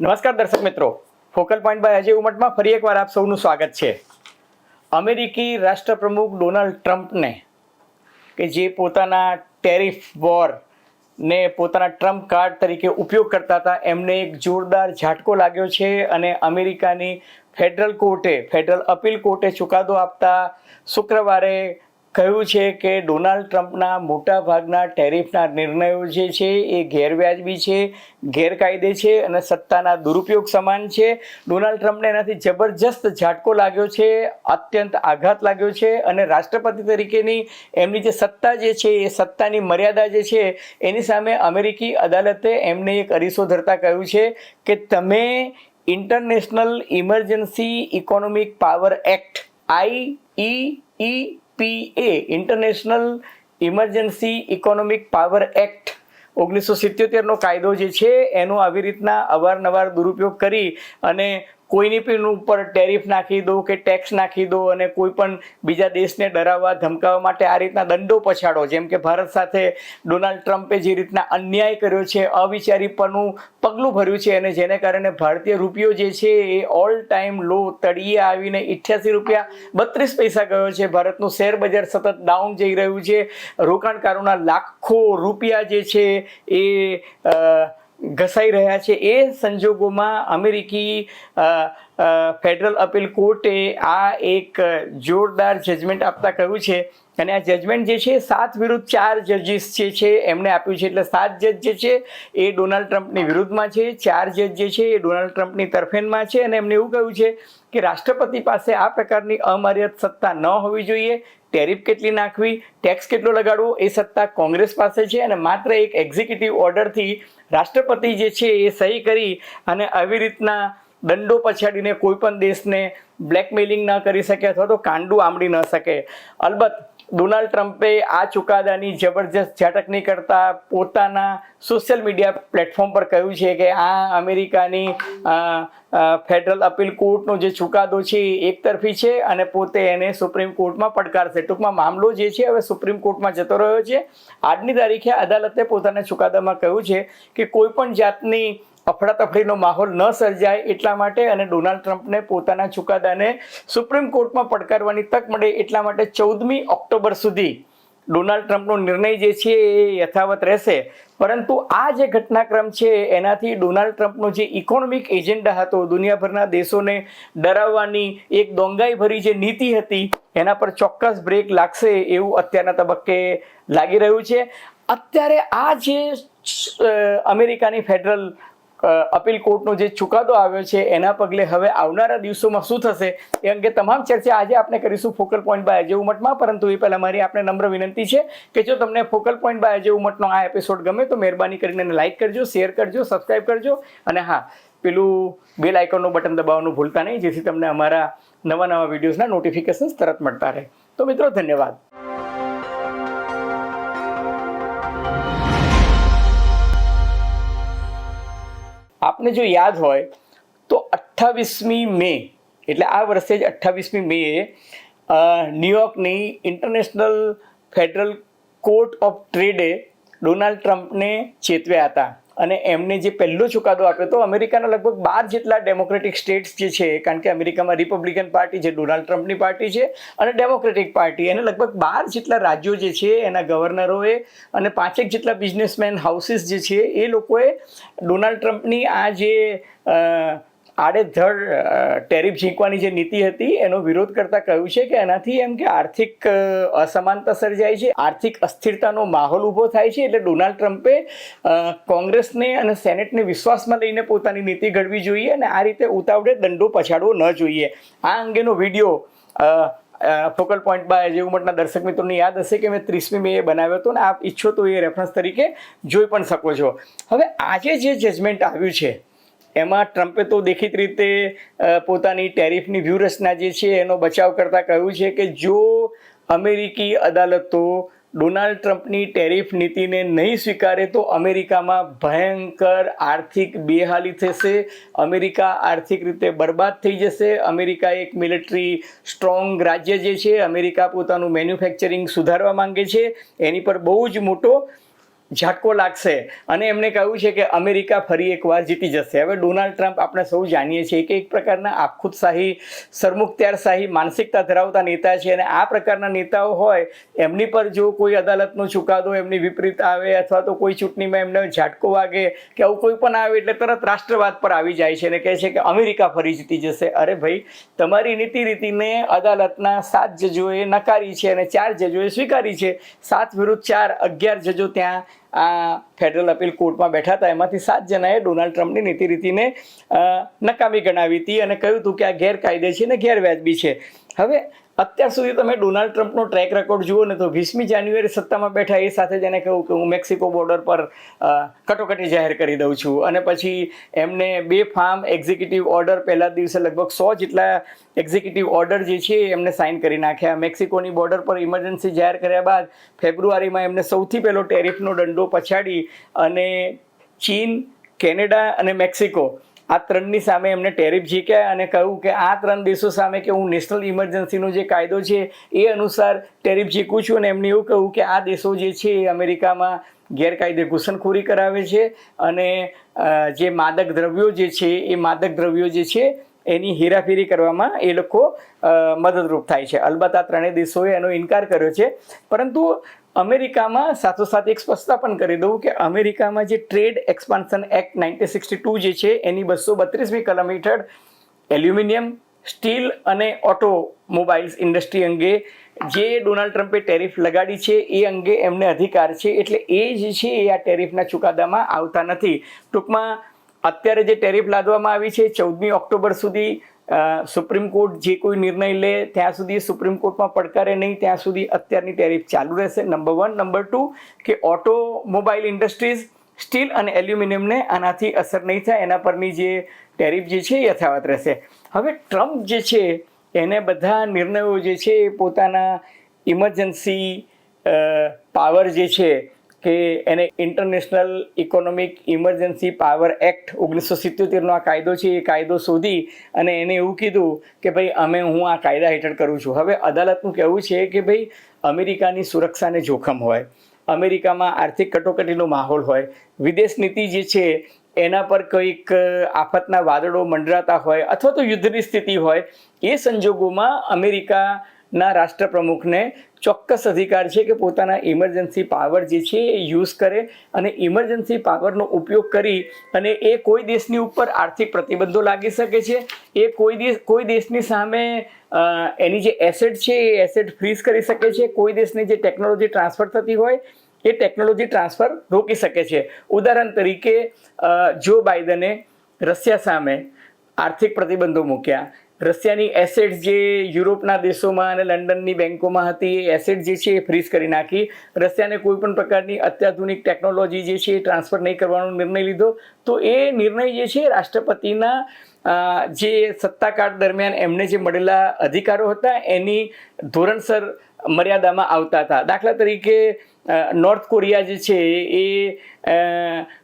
નમસ્કાર દર્શક મિત્રો. ફોકલ પોઈન્ટ બાય અજય ઉમટમાં ફરી એકવાર આપ સૌનું સ્વાગત છે. અમેરિકી રાષ્ટ્રપ્રમુખ ડોનાલ્ડ ટ્રમ્પને કે જે પોતાના ટેરિફ વોર ને પોતાના ટ્રમ્પ કાર્ડ તરીકે ઉપયોગ કરતા હતા, એમને એક જોરદાર ઝાટકો લાગ્યો છે અને અમેરિકાની ફેડરલ કોર્ટે, ફેડરલ અપીલ કોર્ટે ચુકાદો આપતા શુક્રવારે કહ્યું છે કે ડોનાલ્ડ ટ્રમ્પના મોટા ભાગના ટેરિફના નિર્ણયો જે છે એ ગેરવ્યાજબી છે, ગેરકાયદે છે અને સત્તાના દુરુપયોગ સમાન છે. ડોનાલ્ડ ટ્રમ્પને એનાથી જબરજસ્ત ઝાટકો લાગ્યો છે, અત્યંત આઘાત લાગ્યો છે અને રાષ્ટ્રપતિ તરીકેની એમની જે સત્તા જે છે એ સત્તાની મર્યાદા જે છે એની સામે અમેરિકી અદાલતે એમને એક અરીસો ધરતા કહ્યું છે કે તમે international emergency economic power act, I E E P A international emergency economic power act ઓગણીસો સિત્યોતેરનો કાયદો જે છે, એનો આવી રીતના અવારનવાર દુરુપયોગ કરી અને કોઈની પણ ઉપર ટેરિફ નાખી દો કે ટેક્સ નાખી દો અને કોઈ પણ બીજા દેશને ડરાવવા, ધમકાવવા માટે આ રીતના દંડો પછાડો. જેમ કે ભારત સાથે ડોનાલ્ડ ટ્રમ્પે જે રીતના અન્યાય કર્યો છે, અવિચારીપણું પગલું ભર્યું છે અને જેને કારણે ભારતીય રૂપિયો જે છે એ ઓલ ટાઈમ લો તળિયે આવીને ઇઠ્યાસી રૂપિયા બત્રીસ પૈસા ગયો છે. ભારતનું શેર બજાર સતત ડાઉન જઈ રહ્યું છે. રોકાણકારોના લાખો રૂપિયા જે છે એ ઘસાઈ રહ્યા છે. એ સંજોગોમાં અમેરિકી ફેડરલ અપીલ કોર્ટે આ એક જોરદાર જજમેન્ટ આપતા કહ્યું છે. અને આ જજમેન્ટ જે છે, સાત વિરુદ્ધ ચાર જજીસ જે છે, એમણે આપ્યું છે. એટલે સાત જજ જે છે, એ ડોનાલ્ડ ટ્રમ્પની વિરુદ્ધમાં છે. ચાર જજ જે છે, એ ડોનાલ્ડ ટ્રમ્પની તરફેણમાં છે. અને એમણે એવું કહ્યું છે કે રાષ્ટ્રપતિ પાસે આ પ્રકારની અમર્યાદ સત્તા ન હોવી જોઈએ. ટેરિફ કેટલી નાખવી ટેક્સ કેટલો લગાડવો એ સત્તા કોંગ્રેસ પાસે છે અને માત્ર એક એક્ઝિક્યુટિવ ઓર્ડરથી રાષ્ટ્રપતિ જે છે એ સહી કરી અને આવી રીતના દંડો પછાડીને કોઈ પણ દેશને બ્લેકમેલિંગ ન કરી શકે અથવા તો કાંડું આંબડી ન શકે. અલબત્ત, ડોનાલ્ડ ટ્રમ્પે આ ચુકાદાની જબરજસ્ત ઝાટકની કરતા પોતાના સોશિયલ મીડિયા પ્લેટફોર્મ પર કહ્યું છે કે આ અમેરિકાની ફેડરલ અપીલ કોર્ટનો જે ચુકાદો છે એ એકતરફી છે અને પોતે એને સુપ્રીમ કોર્ટમાં પડકારશે. ટૂંકમાં મામલો જે છે હવે સુપ્રીમ કોર્ટમાં જતો રહ્યો છે. આજની તારીખે અદાલતે પોતાના ચુકાદામાં કહ્યું છે કે કોઈ પણ જાતની અફડાતફડીનો માહોલ ન સર્જાય એટલા માટે અને ડોનાલ્ડ ટ્રમ્પને પોતાના ચુકાદાને સુપ્રીમ કોર્ટમાં પડકારવાની તક મળે એટલા માટે ચૌદમી ઓક્ટોબર સુધી ડોનાલ્ડ ટ્રમ્પનો નિર્ણય જે છે એ યથાવત રહેશે. પરંતુ આ જે ઘટનાક્રમ છે, એનાથી ડોનાલ્ડ ટ્રમ્પનો જે ઇકોનોમિક એજન્ડા હતો, દુનિયાભરના દેશોને ડરાવવાની એક દોંગાઈ ભરી જે નીતિ હતી, એના પર ચોક્કસ બ્રેક લાગશે એવું અત્યારના તબક્કે લાગી રહ્યું છે. અત્યારે આ જે અમેરિકાની ફેડરલ અપીલ કોર્ટનો જે ચુકાદો આવ્યો છે, એના પગલે હવે આવનારા દિવસોમાં શું થશે એ અંગે તમામ ચર્ચા આજે આપણે કરીશું ફોકલ પોઈન્ટ બાય અજય ઉમટમાં. પરંતુ એ પહેલાં મારી આપણે નમ્ર વિનંતી છે કે જો તમને ફોકલ પોઈન્ટ બાય અજય ઉમટનો આ એપિસોડ ગમે તો મહેરબાની કરીને લાઇક કરજો શેર કરજો સબસ્ક્રાઇબ કરજો. અને હા, પેલું બેલ આઇકોનનું બટન દબાવવાનું ભૂલતા નહીં, જેથી તમને અમારા નવા નવા વિડીયોઝના નોટિફિકેશન્સ તરત મળતા રહે. તો મિત્રો, ધન્યવાદ. આપને જો યાદ હોય, તો અઠ્ઠાવીસમી મે, એટલે આ વર્ષે જ અઠ્ઠાવીસમી મે ન્યુયોર્કની ઇન્ટરનેશનલ ફેડરલ કોર્ટ ઓફ ટ્રેડે ડોનાલ્ડ ટ્રમ્પને ચેતવ્યા હતા. અને એમને જે પહેલો ચુકાદો આપ્યો તો અમેરિકાના લગભગ બાર જેટલા ડેમોક્રેટિક સ્ટેટ્સ જે છે, કારણ કે અમેરિકામાં રિપબ્લિકન પાર્ટી છે ડોનાલ્ડ ટ્રમ્પની પાર્ટી છે અને ડેમોક્રેટિક પાર્ટી એને લગભગ બાર જેટલા રાજ્યો જે છે, એના ગવર્નરોએ અને પાંચેક જેટલા બિઝનેસમેન હાઉસીસ જે છે, એ લોકોએ ડોનાલ્ડ ટ્રમ્પની આ જે આડેધડ ટેરિફ ઝીંકવાની જે નીતિ હતી, એનો વિરોધ કરતા કહ્યું છે કે એનાથી એમ કે આર્થિક અસમાનતા સર્જાય છે, આર્થિક અસ્થિરતાનો માહોલ ઊભો થાય છે, એટલે ડોનાલ્ડ ટ્રમ્પે કોંગ્રેસને અને સેનેટને વિશ્વાસમાં લઈને પોતાની નીતિ ઘડવી જોઈએ અને આ રીતે ઉતાવળે દંડો પછાડવો ન જોઈએ. આ અંગેનો વીડિયો ફોકલ પોઈન્ટ બાય જે ઉમટના દર્શક મિત્રોને યાદ હશે કે મેં ત્રીસમી મે બનાવ્યો હતો ને આપ ઈચ્છો તો એ રેફરન્સ તરીકે જોઈ પણ શકો છો. હવે આજે જે જજમેન્ટ આવ્યું છે એમાં ટ્રમ્પે તો દેખીત રીતે પોતાની ટેરિફની વ્યૂહરચના જે છે એનો બચાવ કરતાં કહ્યું છે કે જો અમેરિકી અદાલતો ડોનાલ્ડ ટ્રમ્પની ટેરિફ નીતિને નહીં સ્વીકારે તો અમેરિકામાં ભયંકર આર્થિક બેહાલી થશે, અમેરિકા આર્થિક રીતે બરબાદ થઈ જશે, અમેરિકા એક મિલિટરી સ્ટ્રોંગ રાજ્ય જે છે, અમેરિકા પોતાનું મેન્યુફેક્ચરિંગ સુધારવા માંગે છે, એની પર બહુ જ મોટો ઝાટકો લાગશે. અને એમણે કહ્યું છે કે અમેરિકા ફરી એકવાર જીતી જશે. હવે ડોનાલ્ડ ટ્રમ્પ આપણે સૌ જાણીએ છીએ કે એક પ્રકારના આખુદશાહી સરમુખત્યારશાહી, માનસિકતા ધરાવતા નેતા છે અને આ પ્રકારના નેતાઓ હોય, એમની પર જો કોઈ અદાલતનો ચુકાદો એમની વિપરીત આવે અથવા તો કોઈ ચૂંટણીમાં એમને ઝાટકો વાગે કે આવું કોઈ પણ આવે એટલે તરત રાષ્ટ્રવાદ પર આવી જાય છે અને કહે છે કે અમેરિકા ફરી જીતી જશે. અરે ભાઈ, તમારી નીતિ રીતિને અદાલતના સાત જજોએ નકારી છે અને ચાર જજોએ સ્વીકારી છે. સાત વિરુદ્ધ ચાર, અગિયાર જજો ત્યાં આ ફેડરલ અપીલ કોર્ટમાં બેઠા હતા. એમાંથી સાત જણાએ ડોનાલ્ડ ટ્રમ્પની નીતિ રીતિને નકામી ગણાવી હતી અને કહ્યું હતું કે આ ગેરકાયદે છે ને ગેરવ્યાજબી છે. હવે અત્યાર સુધી તમે ડોનાલ્ડ ટ્રમ્પનો ટ્રેક રેકોર્ડ જુઓ ને તો વીસમી જાન્યુઆરી સત્તામાં બેઠા એ સાથે જ એને કહ્યું કે હું મેક્સિકો બોર્ડર પર કટોકટી જાહેર કરી દઉં છું. અને પછી એમને બે ફાર્મ એક્ઝિક્યુટિવ ઓર્ડર પહેલા દિવસે લગભગ સો જેટલા એક્ઝિક્યુટિવ ઓર્ડર જે છે એમને સાઇન કરી નાખ્યા. મેક્સિકોની બોર્ડર પર ઇમરજન્સી જાહેર કર્યા બાદ ફેબ્રુઆરીમાં એમને સૌથી પહેલો ટેરિફનો દંડો પછાડી અને ચીન, કેનેડા અને મેક્સિકો આ ત્રણની સામે એમને ટેરિફ ઝીક્યા અને કહ્યું કે આ ત્રણ દેશો સામે કે હું નેશનલ ઇમરજન્સીનો જે કાયદો છે એ અનુસાર ટેરિફ ઝીકું છું અને એમને એવું કહ્યું કે આ દેશો જે છે એ અમેરિકામાં ગેરકાયદે ઘૂસણખોરી કરાવે છે અને જે માદક દ્રવ્યો જે છે એ માદક દ્રવ્યો જે છે એની હેરાફેરી કરવામાં એ લોકો મદદરૂપ થાય છે. અલબત્ત આ ત્રણેય દેશોએ એનો ઇનકાર કર્યો છે. પરંતુ અમેરિકામાં સાથોસાથ એક સ્પષ્ટતા પણ કરી દઉં કે અમેરિકામાં જે trade expansion act nineteen sixty two જે છે, એની બસો બત્રીસમી કલમ હેઠળ એલ્યુમિનિયમ, સ્ટીલ અને ઓટોમોબાઈલ્સ ઇન્ડસ્ટ્રી અંગે જે ડોનાલ્ડ ટ્રમ્પે ટેરિફ લગાડી છે, એ અંગે એમને અધિકાર છે, એટલે એ જે છે, એ આ ટેરિફના ચુકાદામાં આવતા નથી. ટૂંકમાં અત્યારે જે ટેરિફ લાદવામાં આવી છે, ચૌદમી ઓક્ટોબર સુધી સુપ્રીમ કોર્ટ જે કોઈ નિર્ણય લે, ત્યાં સુધી સુપ્રીમ કોર્ટમાં પડકારે નહીં, ત્યાં સુધી અત્યારની ટેરિફ ચાલુ રહેશે. નંબર વન નંબર ટુ કે ઓટોમોબાઈલ ઇન્ડસ્ટ્રીઝ સ્ટીલ અને એલ્યુમિનિયમને આનાથી અસર નહીં થાય, એના પરની જે ટેરિફ જે છે એ યથાવત રહેશે. હવે ટ્રમ્પ જે છે, એને બધા નિર્ણયો જે છે એ પોતાના ઇમરજન્સી પાવર જે છે કે એને international economic emergency power act ઓગણીસો સિત્યોતેરનો આ કાયદો છે, એ કાયદો શોધી અને એને એવું કીધું કે ભાઈ અમે, હું આ કાયદા હેઠળ કરું છું. હવે અદાલતનું કહેવું છે કે ભાઈ અમેરિકાની સુરક્ષાને જોખમ હોય, અમેરિકામાં આર્થિક કટોકટીનો માહોલ હોય, વિદેશ નીતિ જે છે એના પર કંઈક આફતના વાદળો મંડરાતા હોય અથવા તો યુદ્ધની સ્થિતિ હોય, એ સંજોગોમાં અમેરિકાના રાષ્ટ્રપ્રમુખને ચોક્કસ અધિકાર છે કે પોતાના ઇમરજન્સી પાવર જે છે એ યુઝ કરે અને ઇમરજન્સી પાવરનો ઉપયોગ કરી અને એ કોઈ દેશની ઉપર આર્થિક પ્રતિબંધો લાગી શકે છે. એ કોઈ દેશ, કોઈ દેશની સામે એની જે એસેટ છે એ એસેટ ફ્રીઝ કરી શકે છે. કોઈ દેશની જે ટેકનોલોજી ટ્રાન્સફર થતી હોય એ ટેકનોલોજી ટ્રાન્સફર રોકી શકે છે. ઉદાહરણ તરીકે જો બાઇડને રશિયા સામે આર્થિક પ્રતિબંધો મૂક્યા રશિયાની એસેટ જે યુરોપના દેશોમાં અને લંડનની બેંકોમાં હતી, એ એસેટ જે છે એ ફ્રીઝ કરી નાખી. રશિયાને કોઈ પણ પ્રકારની અત્યાધુનિક ટેકનોલોજી જે છે એ ટ્રાન્સફર નહીં કરવાનો નિર્ણય લીધો. તો એ નિર્ણય જે છે રાષ્ટ્રપતિના જે સત્તાકાળ દરમિયાન એમને જે મળેલા અધિકારો હતા, એની ધોરણસર મર્યાદામાં આવતા હતા. દાખલા તરીકે નોર્થ કોરિયા જે છે, એ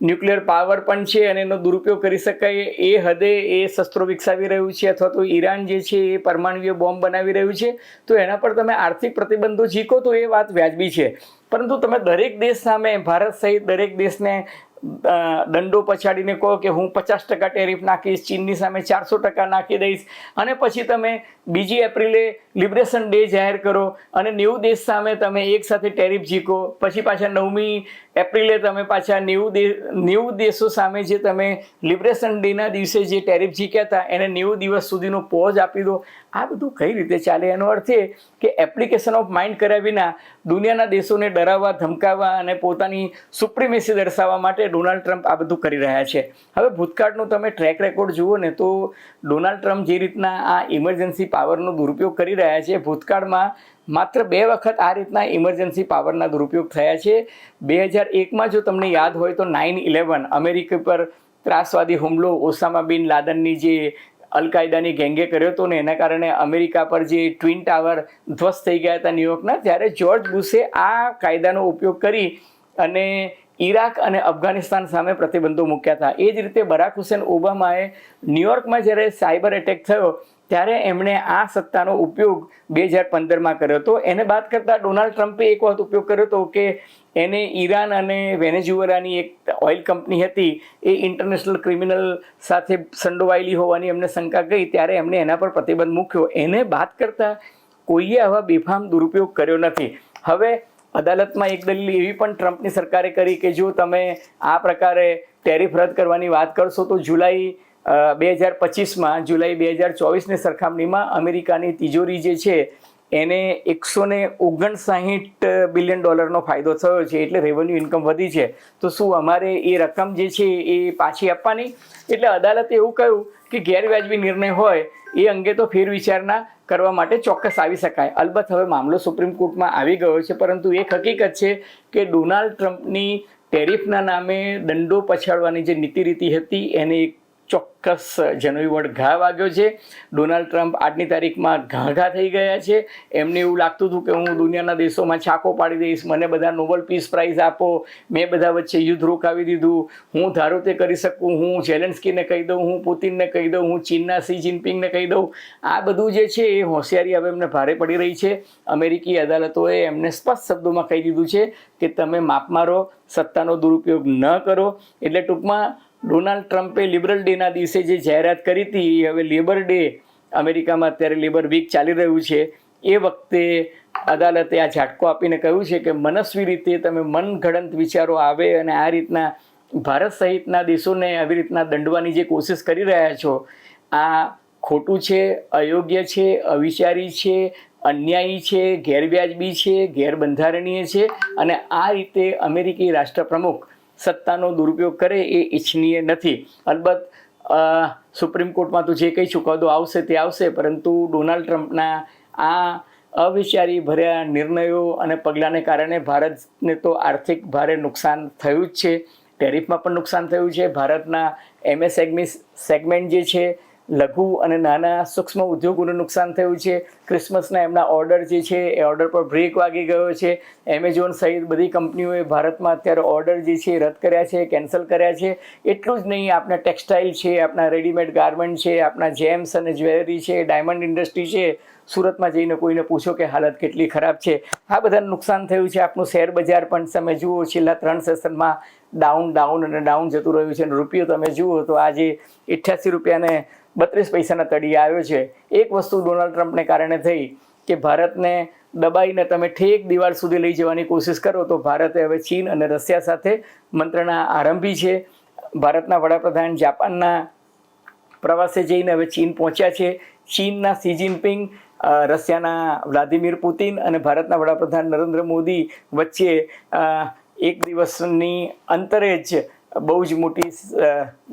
ન્યુક્લિયર પાવર પણ છે અને એનો દુરુપયોગ કરી શકાય. એ હદે એ શસ્ત્રો વિકસાવી રહ્યું છે અથવા તો ઈરાન જે છે, એ પરમાણુય બોમ્બ બનાવી રહ્યું છે. તો એના પર તમે આર્થિક પ્રતિબંધો ઝીકો તો એ વાત વ્યાજબી છે. પરંતુ તમે દરેક દેશ સામે, ભારત સહિત દરેક દેશને દંડો પછાડીને કહો કે હું પચાસ ટકા ટેરિફ નાખીશ, ચીનની સામે ચારસો ટકા નાખી દઈશ. અને પછી તમે બીજી એપ્રિલે લિબરેશન ડે જાહેર કરો અને નેવું દેશ સામે તમે એક સાથે ટેરિફ જીકો. પછી પાછા નવમી એપ્રિલે તમે પાછા નેવું દે, નેવું દેશો સામે જે તમે લિબરેશન ડેના દિવસે જે ટેરિફ જીક્યા હતા, એને નેવું દિવસ સુધીનો પોઝ આપી દો. આ બધું કઈ રીતે ચાલે? એનો અર્થ એ કે એપ્લિકેશન ઓફ માઇન્ડ કર્યા વિના દુનિયાના દેશોને ડરાવવા, ધમકાવવા અને પોતાની સુપ્રીમેસી દર્શાવવા માટે ડોનાલ્ડ ટ્રમ્પ આ બધું કરી રહ્યા છે. હવે ભૂતકાળનો તમે ટ્રેક રેકોર્ડ જુઓ ને તો ડોનાલ્ડ ટ્રમ્પ જે રીતના આ ઇમરજન્સી પાવરનો દુરુપયોગ કરી રહ્યા છે, ભૂતકાળમાં માત્ર બે વખત આ રીતના ઇમરજન્સી પાવરના દુરુપયોગ થયા છે. બે હજાર એકમાં જો તમને યાદ હોય તો નાઇન ઇલેવન, અમેરિકા પર ત્રાસવાદી હુમલો, ઓસામા બિન લાદનની જે અલકાયદાની ગેંગે કર્યો હતો ને એના કારણે અમેરિકા પર જે ટ્વિન ટાવર ધ્વસ્ત થઈ ગયા હતા ન્યુયોર્કના, ત્યારે જ્યોર્જ બુશે આ કાયદાનો ઉપયોગ કરી અને ઈરાક અને અફઘાનિસ્તાન સામે પ્રતિબંધો મૂક્યા હતા. એ જ રીતે બરાક હુસેન ઓબામાએ ન્યુયોર્કમાં જ્યારે સાયબર એટેક થયો, ત્યારે એમણે આ સત્તાનો ઉપયોગ બે હજાર પંદરમાં કર્યો હતો. એને બાદ કરતાં ડોનાલ્ડ ટ્રમ્પે એક વખત ઉપયોગ કર્યો હતો કે એને ઈરાન અને વેનેઝુએલાની એક ઓઇલ કંપની હતી, એ ઇન્ટરનેશનલ ક્રિમિનલ સાથે સંડોવાયેલી હોવાની એમને શંકા ગઈ, ત્યારે એમણે એના પર પ્રતિબંધ મૂક્યો. એને બાદ કરતાં કોઈએ આવા બેફામ દુરુપયોગ કર્યો નથી. હવે અદાલતમાં એક દલીલ એવી પણ ટ્રમ્પની સરકારે કરી કે જો તમે આ પ્રકારે ટેરિફ રદ કરવાની વાત કરશો, તો જુલાઈ બે હજાર પચીસમાં, જુલાઈ બે હજાર ચોવીસની સરખામણીમાં અમેરિકાની તિજોરી જે છે એને એકસો ને ઓગણસાહીઠ બિલિયન ડોલરનો ફાયદો થયો છે, એટલે રેવન્યુ ઇન્કમ વધી છે. તો શું અમારે એ રકમ જે છે એ પાછી આપવાની? એટલે અદાલતે એવું કહ્યું કે ગેરવાજબી નિર્ણય હોય એ અંગે તો ફેરવિચારણા કરવા માટે ચોક્કસ આવી શકાય. અલબત્ત હવે મામલો સુપ્રીમ કોર્ટમાં આવી ગયો છે, પરંતુ એક હકીકત છે કે ડોનાલ્ડ ટ્રમ્પની ટેરિફના નામે દંડો પછાડવાની જે નીતિ રીતિ હતી, એને એક ચોક્કસ જનોઈ વડ ઘા વાગ્યો છે. ડોનાલ્ડ ટ્રમ્પ આજની તારીખમાં ઘા ઘા થઈ ગયા છે. એમને એવું લાગતું હતું કે હું દુનિયાના દેશોમાં છાકો પાડી દઈશ, મને બધા નોબલ પીસ પ્રાઇઝ આપો, મેં બધા વચ્ચે યુદ્ધ રોકાવી દીધું, હું ધારો તે કરી શકું, હું ઝેલેન્સ્કીને કહી દઉં, હું પુતિનને કહી દઉં, હું ચીનના સી જિનપિંગને કહી દઉં. આ બધું જે છે એ હોશિયારી હવે એમને ભારે પડી રહી છે. અમેરિકી અદાલતોએ એમને સ્પષ્ટ શબ્દોમાં કહી દીધું છે કે તમે માપ મારો, સત્તાનો દુરુપયોગ ન કરો. એટલે ટૂંકમાં ડોનાલ્ડ ટ્રમ્પે લિબરલ ડેના દિવસે જે જાહેરાત કરી હતી, એ હવે લેબર ડે અમેરિકામાં અત્યારે લેબર વીક ચાલી રહ્યું છે. એ વખતે અદાલતે આ ઝાટકો આપીને કહ્યું છે કે મનસ્વી રીતે તમે મનઘડંત વિચારો આવે અને આ રીતના ભારત સહિતના દેશોને આવી રીતના દંડવાની જે કોશિશ કરી રહ્યા છો, આ ખોટું છે, અયોગ્ય છે, અવિચારી છે, અન્યાયી છે, ગેરવ્યાજબી છે, ગેરબંધારણીય છે અને આ રીતે અમેરિકી રાષ્ટ્રપ્રમુખ સત્તાનો દુરુપયોગ કરે એ ઈચ્છનીય નથી. અલબત્ત સુપ્રીમ કોર્ટમાં તો જે કંઈ ચુકાદો આવશે તે આવશે, પરંતુ ડોનાલ્ડ ટ્રમ્પના આ અવિચારી ભર્યા નિર્ણયો અને પગલાંને કારણે ભારતને તો આર્થિક ભારે નુકસાન થયું જ છે. ટેરિફમાં પણ નુકસાન થયું છે. ભારતના એમએસએગમી સેગમેન્ટ જે છે લઘુ અને નાના સૂક્ષ્મ ઉદ્યોગોનું નુકસાન થયું છે. ક્રિસમસના એમના ઓર્ડર જે છે, એ ઓર્ડર પર બ્રેક વાગી ગયો છે. એમેઝોન સહિત બધી કંપનીઓએ ભારતમાં અત્યારે ઓર્ડર જે છે રદ કર્યા છે, કેન્સલ કર્યા છે. એટલું જ નહીં આપણા ટેક્સટાઇલ છે આપણા રેડીમેડ ગાર્મેન્ટ છે આપણા જેમ્સ અને જ્વેલરી છે, ડાયમંડ ઇન્ડસ્ટ્રી છે. સુરતમાં જઈને કોઈને પૂછો કે હાલત કેટલી ખરાબ છે. આ બધાનું નુકસાન થયું છે. આપણું શેર બજાર પણ તમે જુઓ, છેલ્લા ત્રણ સેશનમાં ડાઉન ડાઉન અને ડાઉન જતું રહ્યું છે. અને રૂપિયો તમે જુઓ તો આજે અઠ્યાસી રૂપિયાને બત્રીસ પૈસાના તળિયે આવ્યો છે. એક વસ્તુ ડોનાલ્ડ ટ્રમ્પને કારણે થઈ કે ભારતને દબાઈને તમે ઠેક દિવાળ સુધી લઈ જવાની કોશિશ કરો તો ભારતે હવે ચીન અને રશિયા સાથે મંત્રણા આરંભી છે. ભારતના વડાપ્રધાન જાપાનના પ્રવાસે જઈને હવે ચીન પહોંચ્યા છે. ચીનના સી જિનપિંગ રશિયાના વ્લાદિમીર પુતિન અને ભારતના વડાપ્રધાન નરેન્દ્ર મોદી વચ્ચે એક દિવસની અંતરે જ બહુ જ મોટી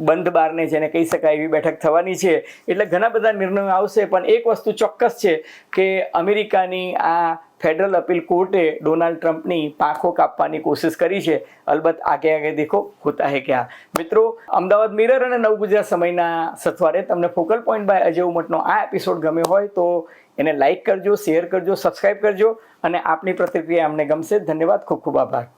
બંધ બારને જેને કહી શકાય એવી બેઠક થવાની છે. એટલે ઘણા બધા નિર્ણયો આવશે, પણ એક વસ્તુ ચોક્કસ છે કે અમેરિકાની આ ફેડરલ અપીલ કોર્ટે ડોનાલ્ડ ટ્રમ્પની પાંખો કાપવાની કોશિશ કરી છે. અલબત્ત આગે આગે દેખો, હોતા હે ક્યાં? મિત્રો, અમદાવાદ મિરર અને નવ ગુજરાત સમયના સથવારે તમને ફોકલ પોઈન્ટ બાય અજય ઉમટનો આ એપિસોડ ગમ્યો હોય તો એને લાઇક કરજો, શેર કરજો સબસ્ક્રાઈબ કરજો અને આપની પ્રતિક્રિયા અમને ગમશે. ધન્યવાદ, ખૂબ ખૂબ આભાર.